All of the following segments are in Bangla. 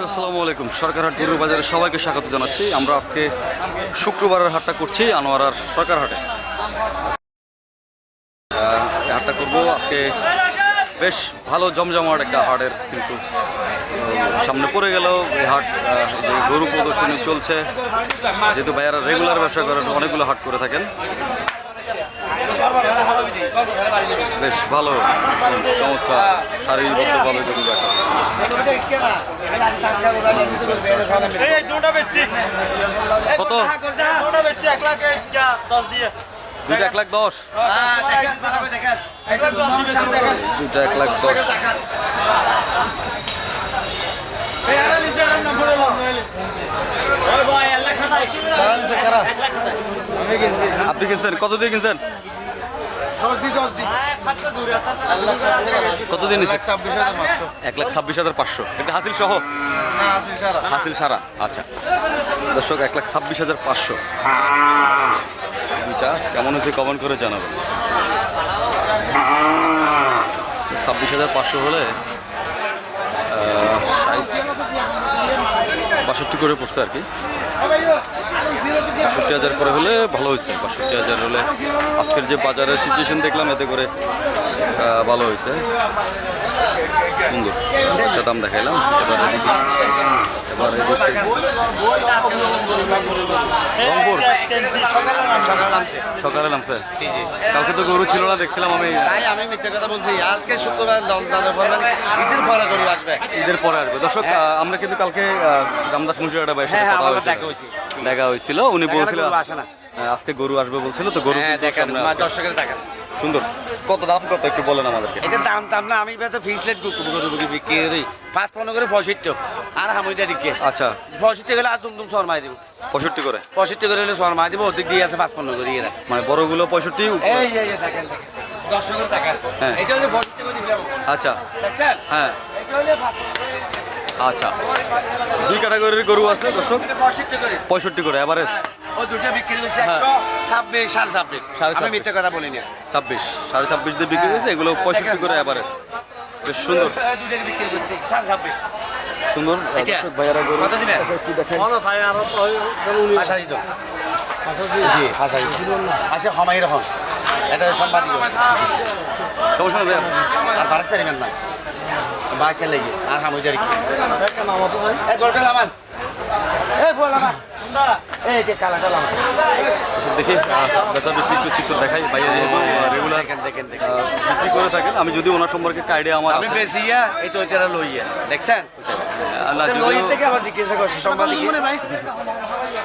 দর্শক আসসালামু আলাইকুম। সরকারহাট গরুর বাজারে সবাইকে স্বাগত জানাচ্ছি। আমরা আজকে শুক্রবারের হাটটা করছি আনোয়ারার সরকারহাটে। আহ, এই হাটটা করব। আজকে বেশ ভালো জমজমাট একটা হাটের কিন্তু সামনে পড়ে গেল এই হাট গরু প্রদর্শনী চলছে। যেহেতু ভাইয়ারা রেগুলার ব্যবসা করেন অনেকগুলো হাট করে থাকেন। বেশ ভালো চমৎকার শারীরিকভাবে গরু দেখা দুটা কত? দুইটা এক লাখ দশ? দুইটা এক লাখ আপনি কিনছেন? কত দিয়ে কিনছেন? দশ দি দশ দি খাতা দূরে আছে কত দিয়ে ছাব্বিশ হাজার এক লাখ ছাব্বিশ হাজার পাঁচশো। এটা হাসিল সহ? হাসিল সারা। আচ্ছা। দর্শক এক লাখ ছাব্বিশ হাজার পাঁচশো। দুইটা কেমন হয়েছে কমন করে জানাবেন। ছাব্বিশ হাজার পাঁচশো হলে ষাট বাষট্টি করে পড়ছে আর কি। বাষট্টি হাজার করে হলে ভালো হয়েছে। বাষট্টি হাজার হলে আজকের যে বাজারের সিচুয়েশন দেখলাম এতে করে ভালো হয়েছে। সুন্দর। আচ্ছা দাম দেখাইলাম। এবার এবার রংপুর। সকালে নামছে? কালকে তো গরু ছিল না দেখছিলাম আমি। আমি মিথ্যে কথা বলছি। আজকে শুক্রবার দাদা ঈদের পরে গরু আসবে। ঈদের পরে আসবে। দর্শক আমরা কিন্তু কালকে রামদাস মুন্সির ভাইয়ের সাথে হ্যাঁ, কথা। দেখা হয়েছে। দেখা হয়েছিল। উনি দেখা বলছিল না। আজকে গরু আসবে বলছিল তো গরু হ্যাঁ দেখেন। দর্শকের টাকা সুন্দর। কত দাম কত একটু বলেন আমাদেরকে। এটার দাম টাম না আমি তো ফিস লেট গরু বিক্রি করি। পাঁচ পনেরো করে পঁয়ষট্টি। আর হামুইটা দিকে আচ্ছা। পঁয়ষট্টি গেলে আর তুম তুম শর্মাই দিব। পঁয়ষট্টি করে? পঁয়ষট্টি করে হলে শর্মাই দিব ওদিক দিয়ে আছে পাঁচ পনেরো করে এরা মানে বড়গুলো পঁয়ষট্টি এই এই দেখেন দেখেন। দর্শকের টাকা হ্যাঁ। এটা হচ্ছে পঁয়ষট্টি করে দিলাম। আচ্ছা। হ্যাঁ। এটা হলে আচ্ছা দুই ক্যাটাগরির গরু আছে দর্শক। পঁয়ষট্টি করে। পঁয়ষট্টি এভারেজ ও দুটো বিক্রি করছে একশো ছাব্বিশ সাড়ে ছাব্বিশ। সাড়ে আমি মিথ্যে কথা বলি ছাব্বিশ সাড়ে ছাব্বিশ দিয়ে বিক্রি হয়েছে এগুলো পঁয়ষট্টি করে এভারেজ বেশ সুন্দর। সুন্দর। ভাইয়ারা গরু। দেখেন। আচ্ছা হমাই রকম এটা সাংবাদিক সমস্যা আর বাড়াতে না। বাইকটা লেগে আর হামুই লামান দর্শক দেখি আহ, বেচা বিক্রি একটু চিত্র দেখাই। ভাইয়া যেহেতু রেগুলার দেখেন দেখেন দেখেন। বিক্রি করে থাকেন। আমি যদি ওনার সম্পর্কে একটা আইডিয়া আমার আমি বেশি ইয়া এই তো এটা লইয়া। দেখছেন? না, থেকে আবার জিজ্ঞাসা করছি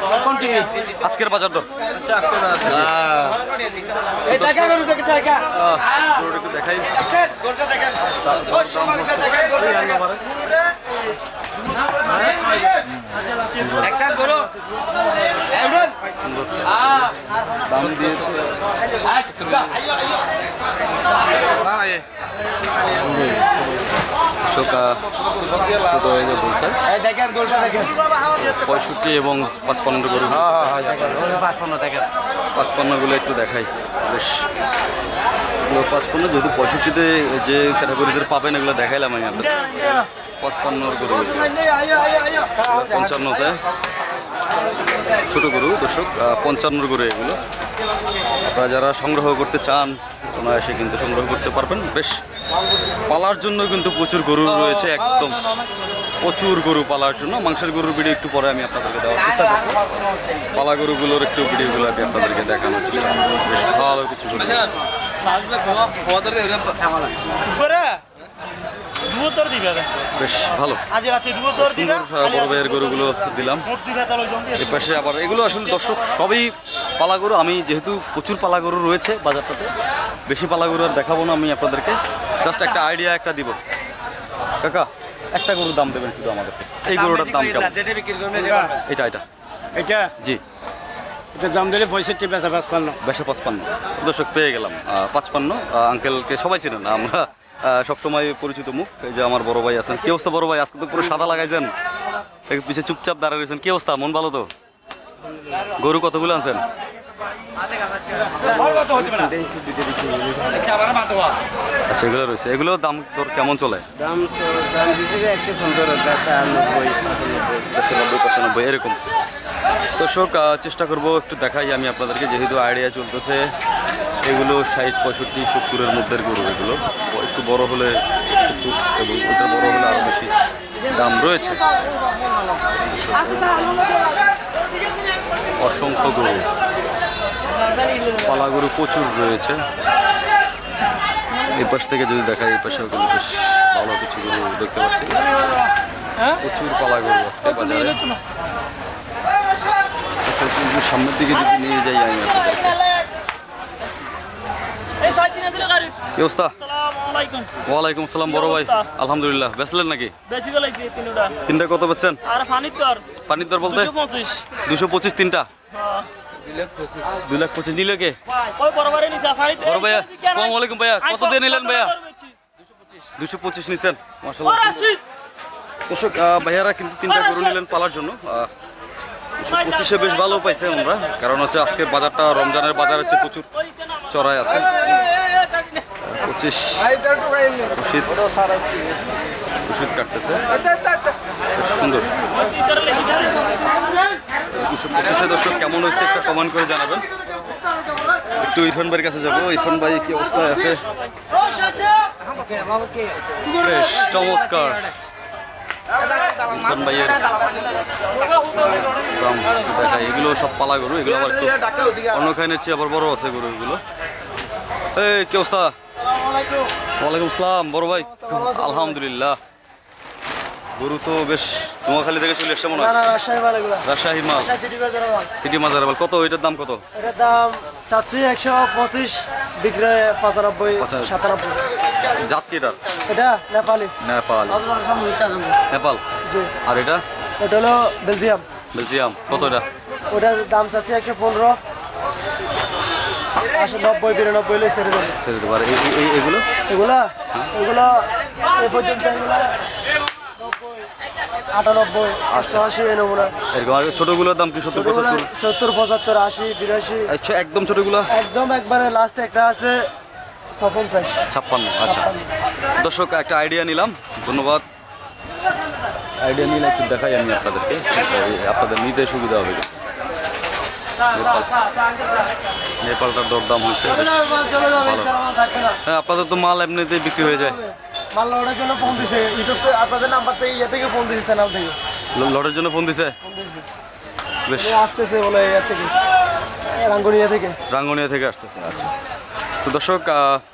আজকের বাজার দর। এই টাকা গরু দেখে টাকা আহ, গরুটা একটু দেখাই। দেখছেন গোলটা দেখেন। ওই সাংবাদিকটা দেখেন গোলটা দেখেন। দেখছেন গরু এমন দাম দিয়েছে। দর্শক আহ, ছোট হয়ে যে বলছে পঁয়ষট্টি এবং পাঁচপান্ন গরু। হ্যাঁ হ্যাঁ দেখেন পাঁচপান্নগুলো একটু দেখাই। বেশ। পাঁচপান্ন যেহেতু পঁয়ষট্টিতে যে ক্যাটাগরিদের পাবেন এগুলো দেখাইলাম আমি আপনাদের। পাঁচপান্নর গরু। পঞ্চান্নতে। ছোট গরু দর্শক পঞ্চান্নর গরু এগুলো। আপনারা যারা সংগ্রহ করতে চান ওনারা এসে কিন্তু সংগ্রহ করতে পারবেন। বেশ পালার জন্য কিন্তু প্রচুর গরু রয়েছে একদম প্রচুর গরু পালার জন্য। মাংসের গরুর ভিডিও একটু পরে আমি আপনাদেরকে দেওয়ার চেষ্টা করব। পালা গরুগুলোর একটু ভিডিওগুলো আমি আপনাদেরকে দেখানোর চেষ্টা করব। বেশ ভালো কিছু দিবে বেশ ভালো। সুন্দর গরুগুলো দিলাম। আবার এগুলো আসলে দর্শক সবই পালা গরু। আমি যেহেতু প্রচুর পালা গরু রয়েছে বাজারটাতে বেশি পালা গরু আর দেখাবো না আমি আপনাদেরকে। জাস্ট একটা আইডিয়া একটা দিব। কাকা একটা গরুর দাম দেবেন শুধু আমাদেরকে এই গরুটার দাম কেমন? এটা এটা এটা জি। এটা দাম দিলে পঁয়ষট্টি বেচা পাঁচপান্ন। পাঁচপান্ন। দর্শক পেয়ে গেলাম। পাঁচপান্ন। আহ, আঙ্কেলকে সবাই চিনেন আমরা সবসময় পরিচিত মুখ। এই যে আমার বড় ভাই আছেন। কি অবস্থা বড় ভাই? আজকে তো পুরো সাদা লাগাইছেন। পিছিয়ে চুপচাপ দাঁড়িয়ে রয়েছেন। কি অবস্থা? মন ভালো তো? গরু কতগুলো আনছেন? আচ্ছা এগুলো রয়েছে। এগুলো দাম তোর কেমন চলে? দাম দাম দিতে একশো পনেরো পঁচানব্বই। পঁচানব্বই এরকম। দর্শক চেষ্টা করব একটু দেখাই। আমি আপনাদেরকে যেহেতু আইডিয়া চলতেছে এগুলো ষাট পঁয়ষট্টি সত্তরের মধ্যে গরু এগুলো। একটু বড় হলে একটু এবং ওটা বড় হলে আরও বেশি দাম রয়েছে। অসংখ্য গরু। পালা গরু প্রচুর রয়েছে। এই পাশ থেকে যদি দেখাই এই পাশে গরু বেশ ভালো কিছু গরু দেখতে পাচ্ছি। প্রচুর পালা গরু আজকে বাজারে। সামনের দিকে যদি নিয়ে যাই আমি কি অবস্থা? ওয়ালাইকুম আসসালাম বড় ভাই। আলহামদুলিল্লাহ বেচলেন নাকি? তিনটা। কত বেচছেন? পানির দর? বলতে? দুশো পঁচিশ তিনটা? হ্যাঁ। দুই লাখ পঁচিশ। নিলে কে? বড় ভাইয়া আসসালামু আলাইকুম ভাইয়া। কত দিয়ে নিলেন ভাইয়া? দুশো পঁচিশ নিছেন ও মাসাল্লাহ দর্শক ভাইয়ারা কিন্তু তিনটা গরু নিলেন পালার জন্য। পঁচিশে বেশ ভালো পাইছে আমরা। কারণ হচ্ছে আজকের বাজারটা রমজানের বাজার হচ্ছে প্রচুর চড়াই আছে। পঁচিশ। কাটতেছে। সুন্দর। পঁচিশে দর্শক, কেমন হয়েছে একটা কমেন্ট করে জানাবেন। একটু ইরফান ভাইয়ের কাছে যাব। ইরফান ভাই, কি অবস্থায় আছে? বেশ, চমৎকার। ইরফান এগুলো সব পালা গরু, এগুলো আবার অন্য খাইনের চেয়ে আবার বড় আছে গরু এগুলো। এই, কি অবস্থা? ওয়ালাইকুম আসসালাম, বড় ভাই। আলহামদুলিল্লাহ। গরু তো বেশ নোয়াখালী থেকে চলে এসছে মনে হয়। রাজশাহী মাল এগুলো। রাজশাহী মাল। সিটি মাজার মাল। কত? ওইটার দাম কত? এটার দাম চাচ্ছি একশো পঁচিশ বিক্রি পঁচানব্বই। সাতানব্বই। জাত কি এটার? এটা নেপালি। নেপাল। নেপাল? আর এটা? এটা হলো বেলজিয়াম। বেলজিয়াম। কত এটা? ওটার দাম চাচ্ছি একশো পনেরো। আশি নব্বই বিরানব্বই হলে ছেড়ে দেবে। ছেড়ে দেবো। আর এই- এই- এইগুলো এগুলা? এগুলো এ পর্যন্ত এগুলো আটানব্বই আটশো আশি এই নমুনা। এরকম আর ছোটগুলোর দাম কি সত্তর পঁচাত্তর? সত্তর পঁচাত্তর আশি বিরাশি। আচ্ছা একদম ছোটগুলো? একদম একবারে লাস্টে একটা আছে ছাপ্পান্ন আচ্ছা। দর্শক একটা আইডিয়া নিলাম। ধন্যবাদ। আইডিয়া নিলে একটু দেখাই আমি আপনাদেরকে। আপনাদের নিতে সুবিধা হবে। নেপালটার দরদাম হয়েছে। হ্যাঁ আপনাদের তো মাল এমনিতেই বিক্রি হয়ে যায়। মাল লোডের জন্য ফোন দিছে। ইউটিউব আপনাদের নাম্বার থেকে ইয়ে থেকে ফোন দিছে চ্যানেল থেকে। ল- লটের জন্য ফোন দিছে? বেশ। আসতেছে বলে ইয়ে থেকে। রাঙ্গুনিয়া থেকে। রাঙ্গুনিয়া থেকে আসতেছে আচ্ছা। তো দর্শক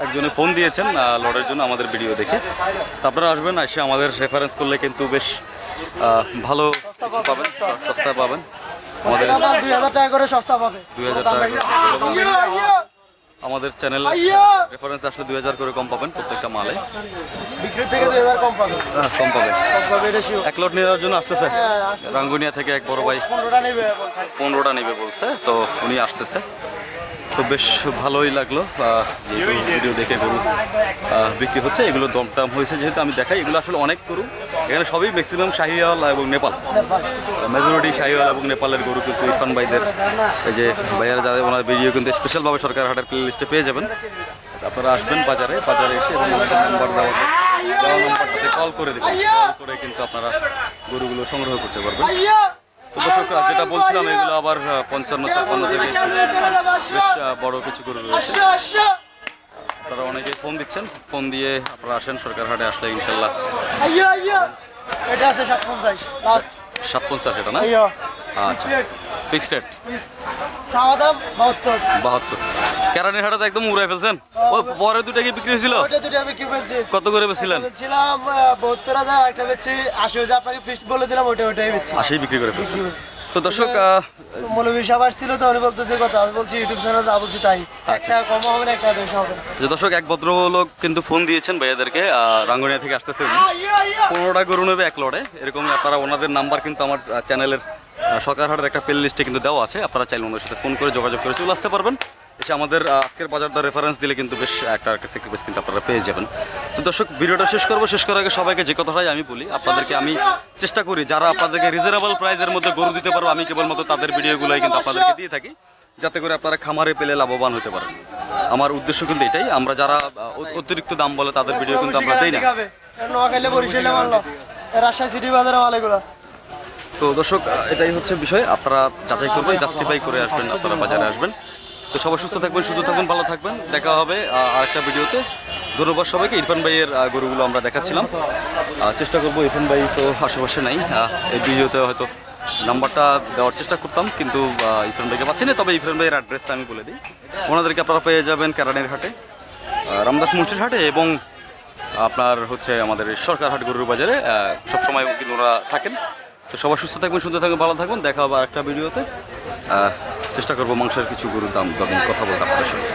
একজনে ফোন দিয়েছেন লটের জন্য আমাদের ভিডিও দেখে। তো আপনারা আসবেন এসে আমাদের রেফারেন্স করলে কিন্তু বেশ ভালো পাবেন। সস্তা পাবেন। আমাদের দুই হাজার টাকা করে সস্তা পাবে। দুই হাজার টাকা আমাদের চ্যানেল। রেফারেন্স আসলে দুই হাজার করে কম পাবেন প্রত্যেকটা মালে। বিক্রির থেকে দুই হাজার কম পাবে কম পাবেন। কম এক লট নেওয়ার জন্য আসতেছে। হ্যাঁ, রাঙ্গুনিয়া থেকে এক বড় ভাই পনেরোটা নেবে বলছে তো উনি আসতেছে। তো বেশ ভালোই লাগল ভিডিও দেখে গরু বিক্রি হচ্ছে, এগুলো দম দাম হয়েছে। যেহেতু আমি দেখাই, এগুলো আসলে অনেক গরু। এখানে সবই ম্যাক্সিমাম শাহিওয়াল এবং নেপাল। মেজরিটি শাহিওয়াল এবং নেপালের গরু কিন্তু ইরফান ভাইদের, এই যে ভাইয়ারা যাদের, ওনার ভিডিও কিন্তু স্পেশালভাবে সরকার হাটের প্লে লিস্টে পেয়ে যাবেন। আপনারা আসবেন বাজারে বাজারে এসে এবং নাম্বার দেওয়া কল করে দেবেন কল করে কিন্তু আপনারা গরুগুলো সংগ্রহ করতে পারবেন। তো দর্শক যেটা বলছিলাম এগুলো আবার পঞ্চান্ন ছাপ্পান্ন থেকে বেশ বড় কিছু গরু রয়েছে। তারা অনেকে ফোন দিচ্ছেন। ফোন দিয়ে আপনারা আসেন সরকার হাটে আসলে ইনশাল্লাহ। এটা আছে সাত পঞ্চাশ সাত পঞ্চাশ এটা না? আচ্ছা। ফিক্সড রেট চাওয়া দাম বাহাত্তর। বাহাত্তর। কেরানির হাটে তো একদম উড়াই ফেলছেন? ও পরে দুটা কি বিক্রি হয়েছিল? ওইটা দুটো আমি কি বলছি কত করে বেছিলেন বলছিলাম বহত্তর হাজার একটা বেচছি আশি হাজার। আপনাকে ফিক্সড বলে দিলাম ওইটা ওইটাই বেচছি। আশি বিক্রি করে ফেলছেন। তো দর্শক মৌলবী সাহেব আসছিল তো উনি বলতেছে কথা আমি বলছি ইউটিউব চ্যানেল যা বলছি তাই। একটা কম হবে না একটা বেশি হবে যে দর্শক এক ভদ্রলোক কিন্তু ফোন দিয়েছেন ভাইয়াদেরকে রাঙ্গুনিয়া থেকে আসতেছে উনি। পনেরোটা গরু নেবে এক লড়ে। এরকমই আপনারা ওনাদের নাম্বার কিন্তু আমার চ্যানেলের সরকারহাটের একটা প্লে লিস্টে কিন্তু দেওয়া আছে। আপনারা চাইলে ওনাদের সাথে ফোন করে যোগাযোগ করে চলে আসতে পারবেন। এসে আমাদের আজকের বাজার দর রেফারেন্স দিলে কিন্তু বেশ একটা বেশ কিন্তু আপনারা পেয়ে যাবেন। তো দর্শক, ভিডিওটা শেষ করব। শেষ করার আগে সবাইকে যে কথাটাই আমি বলি, আপনাদেরকে আমি চেষ্টা করি, যারা আপনাদেরকে রিজনেবল প্রাইসের মধ্যে গরু দিতে পারব, আমি কেবলমাত্র তাদের ভিডিওগুলোই কিন্তু আপনাদেরকে দিয়ে থাকি, যাতে করে আপনারা খামারে পেলে লাভবান হতে পারেন। আমার উদ্দেশ্য কিন্তু এটাই, আমরা যারা অতিরিক্ত দাম বলে তাদের ভিডিও কিন্তু আমরা দিই না। রাজশাহী সিটি বাজারে তো দর্শক এটাই হচ্ছে বিষয়। আপনারা যাচাই করবেন জাস্টিফাই করে আসবেন, আপনারা বাজারে আসবেন। তো সবাই সুস্থ থাকবেন সুস্থ থাকবেন, ভালো থাকবেন। দেখা হবে আরেকটা ভিডিওতে। ধন্যবাদ সবাইকে। ইরফান ভাইয়ের গরুগুলো আমরা দেখাচ্ছিলাম। চেষ্টা করব, ইরফান ভাই তো আশেপাশে নাই। এই ভিডিওতে হয়তো নাম্বারটা দেওয়ার চেষ্টা করতাম, কিন্তু ইরফান ভাইকে পাচ্ছি না। তবে ইরফান ভাইয়ের অ্যাড্রেসটা আমি বলে দিই। ওনাদেরকে আপনারা পেয়ে যাবেন ক্যারানের হাটে রামদাস মুন্সির হাটে এবং আপনার হচ্ছে আমাদের এই সরকারহাট গরুর বাজারে সবসময় কিন্তু ওরা থাকেন। তো সবাই সুস্থ থাকবেন, সুন্দর থাকবেন, ভালো থাকবেন। দেখা হবে আরেকটা ভিডিওতে। চেষ্টা করব মাংসের কিছু গরুর দাম দাম কথা বলতে আপনার সঙ্গে।